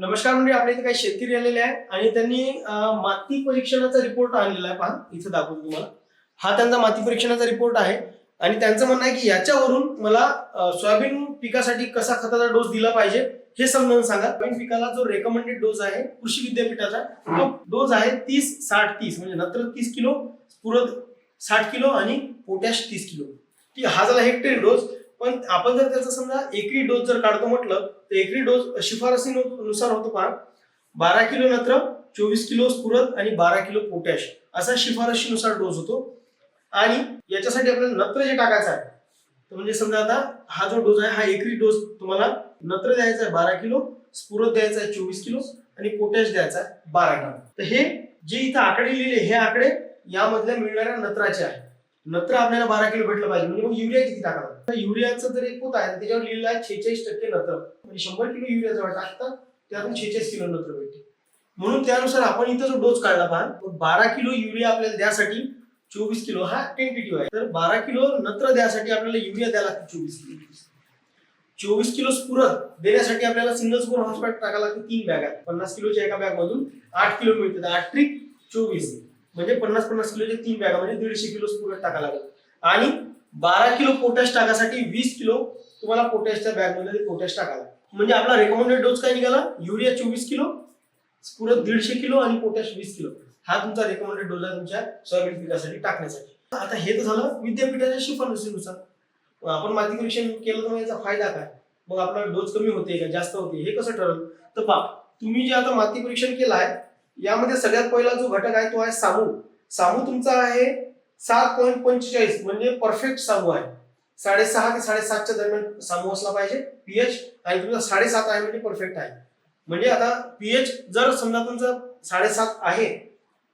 नमस्कार म्हणजे आपल्या इथे काही शेतकरी आलेले आहे आणि त्यांनी माती परीक्षणाचा रिपोर्ट आणलेला आहे. पहा इथं दाखवतो तुम्हाला. हा त्यांचा माती परीक्षणाचा रिपोर्ट आहे. आणि त्यांचं म्हणणं आहे की याच्यावरून मला सोयाबीन पिकासाठी कसा खताचा डोस दिला पाहिजे हे समजावून सांगा. सोयाबीन पिकाला जो रेकमेंडेड डोस आहे कृषी विद्यापीठाचा तो डोस आहे तीस साठ तीस. म्हणजे नत्र तीस किलो पुरत साठ किलो आणि पोटॅश तीस किलो. ठीक हा झाला हेक्टरी डोस पण आपण जर त्याचा समजा एकरी डोस जर काढतो म्हटलं तर एकरी डोस शिफारसीनुसार होतो पहा. बारा किलो नत्र चोवीस किलो स्फुरद आणि बारा किलो पोटॅश असा शिफारशीनुसार डोस होतो. आणि याच्यासाठी आपल्याला नत्र जे टाकायचं आहे तर म्हणजे समजा आता हा जो डोस आहे हा एकरी डोस तुम्हाला नत्र द्यायचा आहे बारा किलो स्फुरद द्यायचा आहे चोवीस किलो आणि पोटॅश द्यायचा आहे बारा किलो. तर हे जे इथं आकडे लिहिले हे आकडे यामधल्या मिळणाऱ्या नत्राचे आहे नत्र आपल्याला बारा किलो भेटलं पाहिजे. म्हणजे मग युरिया किती टाकावा? तर युरियाचं जर एक पोत आहे त्याच्यावर लिहिलं आहे छेचाळीस टक्के नत्र. म्हणजे शंभर किलो युरिया जवळ टाकतात त्यातून छेचाळीस किलो नत्र भेटते. म्हणून त्यानुसार आपण इथं जो डोस काढला पहा बारा किलो युरिया आपल्याला द्यासाठी चोवीस किलो हा टेंटेटिव्ह आहे. तर बारा किलो नत्र द्यासाठी आपल्याला युरिया द्यायला लागते चोवीस किलो. चोवीस किलो स्पुरत देण्यासाठी आपल्याला सिंगल स्कोर हॉस्पिटल टाकायला लागते तीन बॅग आहेत पन्नास किलोच्या एका बॅग मधून आठ किलो मिळतात आठ ट्रिक चोवीस. म्हणजे पन्नास पन्नास किलोचे तीन बॅगा म्हणजे दीडशे किलो स्फुरद टाकायला लागेल. आणि बारा किलो पोटॅश टाकासाठी वीस किलो तुम्हाला पोटॅशच्या बॅगमध्ये पोटॅश टाकायला म्हणजे आपला रेकमेंडेड डोस काय निघाला? युरिया चोवीस किलो स्फुरद दीडशे किलो आणि पोटॅश वीस किलो. हा तुमचा रेकमेंडेड डोस आहे तुमच्या सोयाबीन पिकासाठी टाकण्यासाठी. आता हे तर झालं विद्यापीठाच्या शिफारसीनुसार आपण माती परीक्षण केलं तर याचा फायदा काय? मग आपला डोस कमी होते का? जास्त होते हे कसं ठरवलं तर पा तुम्ही जे आता माती परीक्षण केलं आहे यामध्ये सगळ्यात पहिला जो घटक आहे तो आहे सामू. सामू तुमचा आहे सात पॉईंट पंचेचाळीस म्हणजे परफेक्ट सामू आहे. साडेसहा ते साडेसातच्या दरम्यान सामू असला पाहिजे पीएच आणि तुमचा साडेसात आहे म्हणजे परफेक्ट आहे. म्हणजे आता पीएच जर समजा तुमचा साडेसात आहे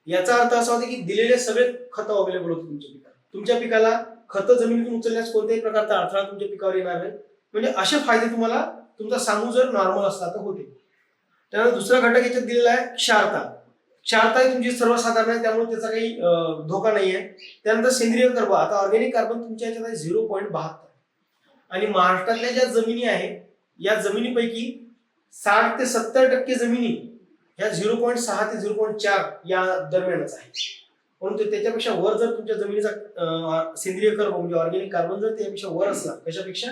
याचा अर्थ असा होता की दिलेले सगळे खतं अवेलेबल होते तुमच्या पिकाला. तुमच्या पिकाला खतं जमिनीतून उचलण्यास कोणत्याही प्रकारचा अडथळा तुमच्या पिकावर येणार नाही. म्हणजे असे फायदे तुम्हाला तुमचा सामू जर नॉर्मल असला तर होते त्यानंतर दुसरा घटक याच्यात दिलेला आहे क्षारता. क्षारता ही तुमची सर्वसाधारण आहे त्यामुळे त्याचा काही धोका नाही आहे त्यानंतर सेंद्रिय कर्ब आता ऑर्गॅनिक कार्बन तुमच्या याच्यात आहे झिरो पॉईंट बहात्तर. आणि महाराष्ट्रातल्या ज्या जमिनी आहेत या जमिनीपैकी साठ ते सत्तर टक्के जमिनी ह्या झिरो पॉईंट सहा ते झिरो पॉईंट चार या दरम्यानच आहे परंतु त्याच्यापेक्षा वर जर तुमच्या जमिनीचा सेंद्रिय कर्ब म्हणजे ऑर्गॅनिक कार्बन जर त्यापेक्षा वर असला कशापेक्षा?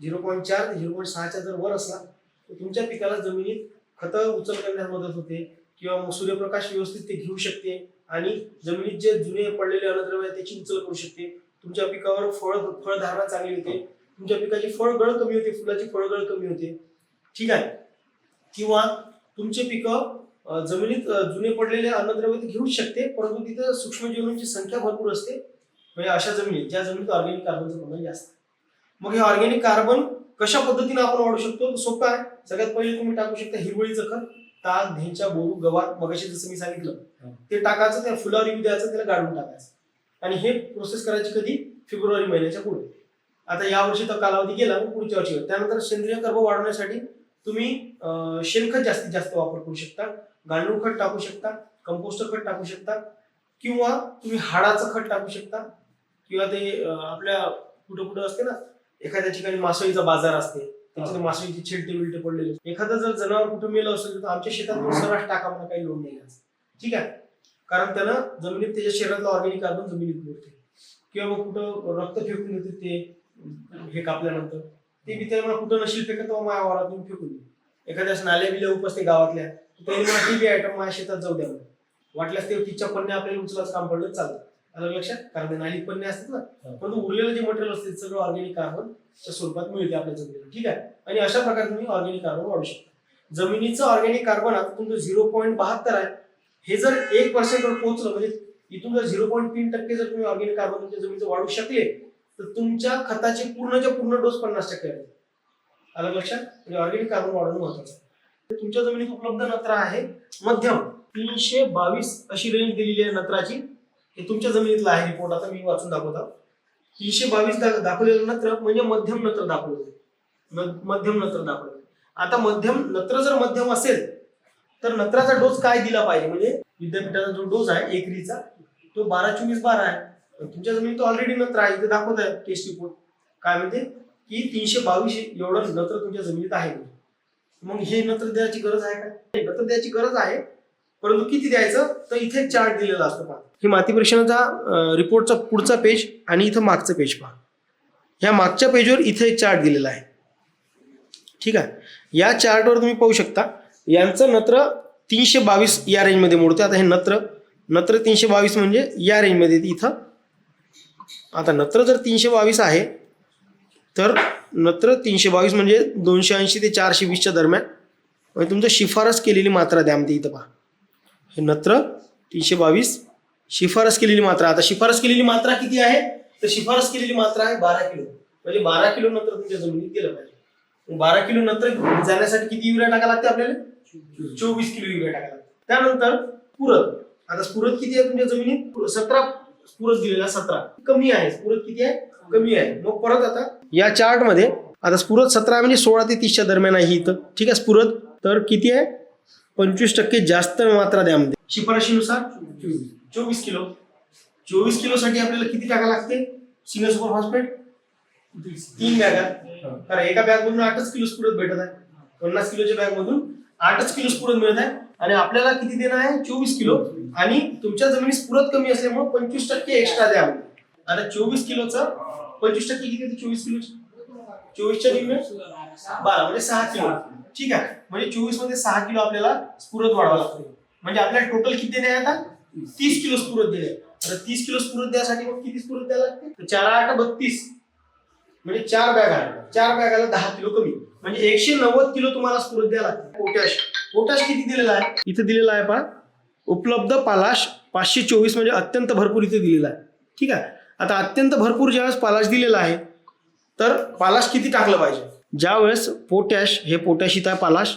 झिरो पॉईंट चार ते झिरो पॉईंट सहाच्या जर वर असला तर तुमच्या पिकाला जमिनीत खतं उचल करण्यास मदत होते. किंवा मग सूर्यप्रकाश व्यवस्थित ते घेऊ शकते आणि जमिनीत जे जुने पडलेले अन्नद्रव्य आहे त्याची उचल करू शकते. तुमच्या पिकावर फळ फळधारणा चांगली होते. तुमच्या पिकाची फळगळ कमी होते फुलाची फळगळ कमी होते. ठीक आहे. किंवा तुमचे पिकं जमिनीत जुने पडलेले अन्नद्रव्य ते घेऊ शकते परंतु तिथे सूक्ष्मजीवांची संख्या भरपूर असते. म्हणजे अशा जमिनीत ज्या जमिनीत ऑर्गॅनिक कार्बनचं प्रमाण जास्त मग हे ऑर्गॅनिक कार्बन कशा पद्धतीने आपण वाढू शकतो? सोपं आहे. सगळ्यात पहिले तुम्ही टाकू शकता हिरवळीचं खत. ताक धेंच्या बोरू गवार मगाशी जसं मी सांगितलं ते टाकायचं त्या फुलावर येऊ द्यायचं त्याला गाडून टाकायचं. आणि हे प्रोसेस करायची कधी? फेब्रुवारी महिन्याच्या पुढे. आता या वर्षी तर कालावधी गेला मग पुढच्या वर्षी त्यानंतर सेंद्रिय कर्ब वाढवण्यासाठी तुम्ही शेणखत जास्तीत जास्त वापर करू शकता गांडूळ खत टाकू शकता कंपोस्ट खत टाकू शकता किंवा तुम्ही हाडाचं खत टाकू शकता किंवा ते आपल्या कुठं कुठं असते ना एखाद्या ठिकाणी मासळीचा बाजार असते त्याच्यात मासळीचे छिलटे बिलटे पडलेले एखादं जर जनावर कुठं मेलं असेल तर आमच्या शेतात सर्रास टाका मला काही लोड नाही ठीक आहे? कारण त्यानं जमिनीत त्याच्या शरीरातला ऑर्गॅनिक कार्बन जमिनीत मिळते किंवा मग कुठं रक्त फेकून येते ते हे कापल्यानंतर. ते बी त्याला कुठं नशील फेकत तेव्हा माझ्या वारातून फेकून दे एखाद्या नाल्या बिल्या उपसते गावातल्या त्याने मला टी बी आयटम माझ्या शेतात जाऊ द्या वाटल्यास ते तिच्या पन्ने आपल्याला उचलाच काम पडलं चालतं. लक्षात? कार्बन आणि नाली असतात ना. परंतु पण उरलेलं जे मटेरियल असते ते सगळं ऑर्गॅनिक कार्बनच्या स्वरूपात मिळते आपल्या जमिनीला. ठीक आहे? आणि अशा प्रकारे तुम्ही ऑर्गॅनिक कार्बन वाढू शकता. जमिनीचं ऑर्गॅनिक कार्बन आता तुमचं झिरो पॉईंट बहात्तर आहे. हे जर एक पर्सेंटवर पोहोचलं म्हणजे इथून जर झिरो पॉईंट तीन टक्के जर तुम्ही ऑर्गॅनिक कार्बन तुमच्या जमिनीचं वाढू शकले तर तुमच्या खताचे पूर्णच्या पूर्ण डोस पन्नास टक्के आहे. आलं लक्षात? म्हणजे ऑर्गॅनिक कार्बन वाढवणं महत्वाचं आहे. तर तुमच्या जमिनीत उपलब्ध नत्र आहे मध्यम. तीनशे बावीस अशी रेंज दिलेली आहे नत्राची. हे तुमच्या जमिनीतला आहे रिपोर्ट आता मी वाचून दाखवतो. तीनशे बावीस दाखवलेलं नत्र म्हणजे मध्यम नत्र दाखवलेलं मध्यम नत्र दाखवलेलं आता मध्यम नत्र जर मध्यम असेल तर नत्राचा डोस काय दिला पाहिजे? म्हणजे विद्यापीठाचा जो डोस आहे एकरीचा तो बारा चोवीस बारा आहे. तुमच्या जमिनीत ऑलरेडी नत्र आहे. इथे दाखवत आहे टेस्ट रिपोर्ट काय म्हणते? की तीनशे बावीस एवढं नत्र तुमच्या जमिनीत आहे. मग हे नत्र द्यायची गरज आहे का? नत्र द्यायची गरज आहे परंतु किती द्यायचं? तर इथे चार्ट दिलेला असतो पहा. हे माती परीक्षणाचा रिपोर्टचा पुढचा पेज आणि इथं मागचं पेज पहा. ह्या मागच्या पेजवर इथे एक चार्ट दिलेला आहे. ठीक आहे? या चार्टवर तुम्ही पाहू शकता यांचं नत्र तीनशे बावीस या रेंजमध्ये मोडते आता हे नत्र नत्र तीनशे बावीस म्हणजे या रेंजमध्ये इथं. आता नत्र जर तीनशे बावीस आहे तर नत्र तीनशे बावीस म्हणजे दोनशे ऐंशी ते चारशे वीसच्या दरम्यान. म्हणजे तुमचं शिफारस केलेली मात्रा द्या म्हणते इथं पहा. हे नत्र तीनशे बावीस. शिफारस केलेली मात्रा. आता शिफारस केलेली मात्रा किती आहे? तर शिफारस केलेली मात्रा आहे बारा किलो. म्हणजे बारा किलो नंतर तुमच्या जमिनीत गेलं पाहिजे. बारा किलो नत्र जाण्यासाठी किती युरिया टाकायला लागते आपल्याला? चोवीस किलो युरिया टाकायला लागते. त्यानंतर पुरत. आता स्फुरद किती आहे तुमच्या जमिनीत? सतरा. स्फुरद दिलेला सतरा. कमी आहे. स्फुरद किती आहे? कमी आहे. मग परत आता या चार्टमध्ये आता स्फुरद सतरा म्हणजे सोळा ते तीसच्या दरम्यान आहे इथं. ठीक आहे? स्फुरद तर किती आहे? पंचवीस टक्के जास्त मात्रा द्या मध्ये शिफारशीनुसार चोवीस किलो. चोवीस किलो साठी आपल्याला किती टाका लागते सिंगल सुपर फॉस्फेट तीन बॅगा. कारण एका बॅग मधून आठच किलो स्पुरत भेटत आहे. पन्नास किलोच्या बॅग मधून आठच किलो स्पुरत मिळत आहे. आणि आपल्याला किती देणं आहे? चोवीस किलो. आणि तुमच्या जमिनीत स्पुरत कमी असल्यामुळे पंचवीस टक्के एक्स्ट्रा द्या आता चोवीस किलोचं पंचवीस टक्के किती चोवीस किलोचं? चोवीसच्या निम्मे बारा म्हणजे सहा किलो. ठीक आहे. म्हणजे चोवीसमध्ये सहा किलो आपल्याला स्फुरद वाढवा लागतो. म्हणजे आपल्याला टोटल किती देणे आता तीस किलो स्फुरत दिले. तर तीस किलो स्फुरत द्यासाठी मग किती स्फुरत द्यायला लागते? चार आठ बत्तीस. म्हणजे चार बॅग आहे चार बॅगाला दहा किलो कमी. म्हणजे एकशे नव्वद किलो तुम्हाला स्फुरत द्यायला लागते. पोटॅश. पोटॅश किती दिलेला आहे? इथे दिलेला आहे पहा. उपलब्ध पालाश पाचशे चोवीस म्हणजे अत्यंत भरपूर इथे दिलेला आहे. ठीक आहे. आता अत्यंत भरपूर ज्यावेळेस पालाश दिलेला आहे तर पालाश किती टाकलं पाहिजे? ज्यावेळेस पोटॅश हे पोटॅश इथं आहे पालाश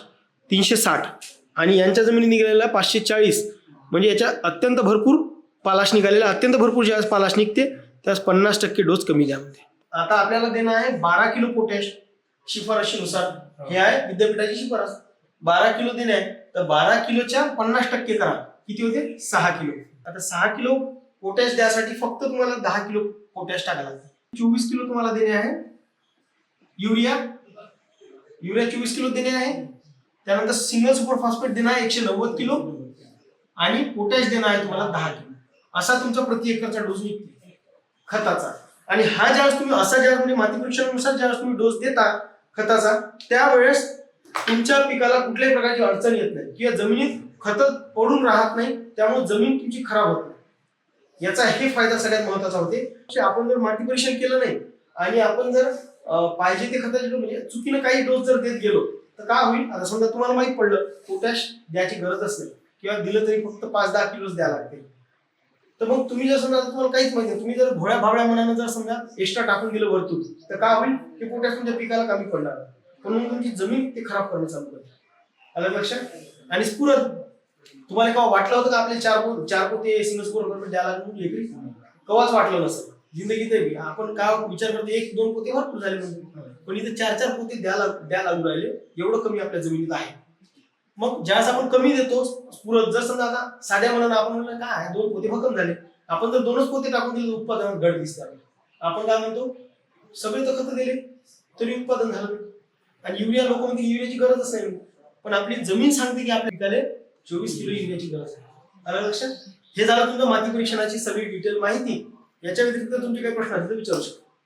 तीनशे साठ. आणि यांच्या जमिनी निघालेला पाचशे चाळीस. म्हणजे याच्या अत्यंत भरपूर पालाश निघालेला. अत्यंत भरपूर ज्यावेळेस पालाश निघते त्यावेळेस पन्नास टक्के डोस कमी द्यामध्ये आता आपल्याला देणं आहे बारा किलो पोटॅश शिफारशीनुसार. हे आहे विद्यापीठाची शिफारस. बारा किलो देणे आहे तर बारा किलोच्या पन्नास टक्के करा. किती होते? सहा किलो. आता सहा किलो पोटॅश द्यासाठी फक्त तुम्हाला दहा किलो पोटॅश टाकायला लागते. चोवीस किलो तुम्हाला देणे आहे युरिया. युरिया चोवीस किलो देणे आहे. त्यानंतर सिंगल सुपर फॉस्फेट देणं आहे एकशे नव्वद किलो. आणि पोटॅश देणं आहे तुम्हाला दहा किलो. असा तुमचा प्रति एकरचा डोस निघते. खताचा. आणि हा ज्यावेळेस तुम्ही असा ज्यावेळेस म्हणजे माती परीक्षणानुसार ज्यावेळेस तुम्ही डोस देता खताचा त्यावेळेस तुमच्या पिकाला कुठल्याही प्रकारची अडचण येत नाही. किंवा जमिनीत खत पडून राहत नाही त्यामुळे जमीन तुमची खराब होत नाही. याचा हे फायदा सगळ्यात महत्त्वाचा होते. आपण जर माती परीक्षण केलं नाही आणि आपण जर पाहिजे ते खताचे म्हणजे चुकीनं काही डोस जर देत गेलो तर काय होईल? आता समजा तुम्हाला माहीत पडलं पोटॅश द्यायची गरज असेल किंवा दिलं तरी फक्त पाच दहा किलोच द्यायला लागते तर मग तुम्ही जर समजा तुम्हाला काहीच माहिती नाही तुम्ही जर भोळ्या भावळ्या मनानं जर समजा एक्स्ट्रा टाकून गेलं वरतून तर काय होईल? की पोटॅश तुमच्या पिकाला कमी पडणार. म्हणून तुमची जमीन ते खराब करणं चालू करते आलं लक्षात? आणि स्फुरत. तुम्हाला केव्हा वाटलं होतं का आपले चार चार पोते सिंगल स्कोर द्यायला लागून लेकरी केव्हाच वाटलं नसतं जिंदगीत नाही आपण काय विचार करतो एक दोन पोते भरपूर झाले म्हणजे. पण इथे चार चार पोते द्यायला द्या लागू राहिले. एवढं कमी आपल्या जमिनीत आहे. मग ज्यावेळेस आपण कमी देतो पुरत जर समजा आता साध्या मनानं आपण म्हणलं काय दोन पोते भक्कम झाले. आपण जर दोनच पोते टाकून दिले तर उत्पादनात घट दिसते आपण काय म्हणतो सगळे तर खत दिले तरी उत्पादन झालं आणि युरिया लोक म्हणते युरियाची गरजच नाही. पण आपली जमीन सांगते की आपल्या पिकाले चोवीस किलो युरियाची गरज आहे. आलं लक्षात? हे झालं तुमचं माती परीक्षणाची सगळी डिटेल माहिती. याच्या व्यतिरिक्त तुमचे काही प्रश्न असतील तर विचारू शकता.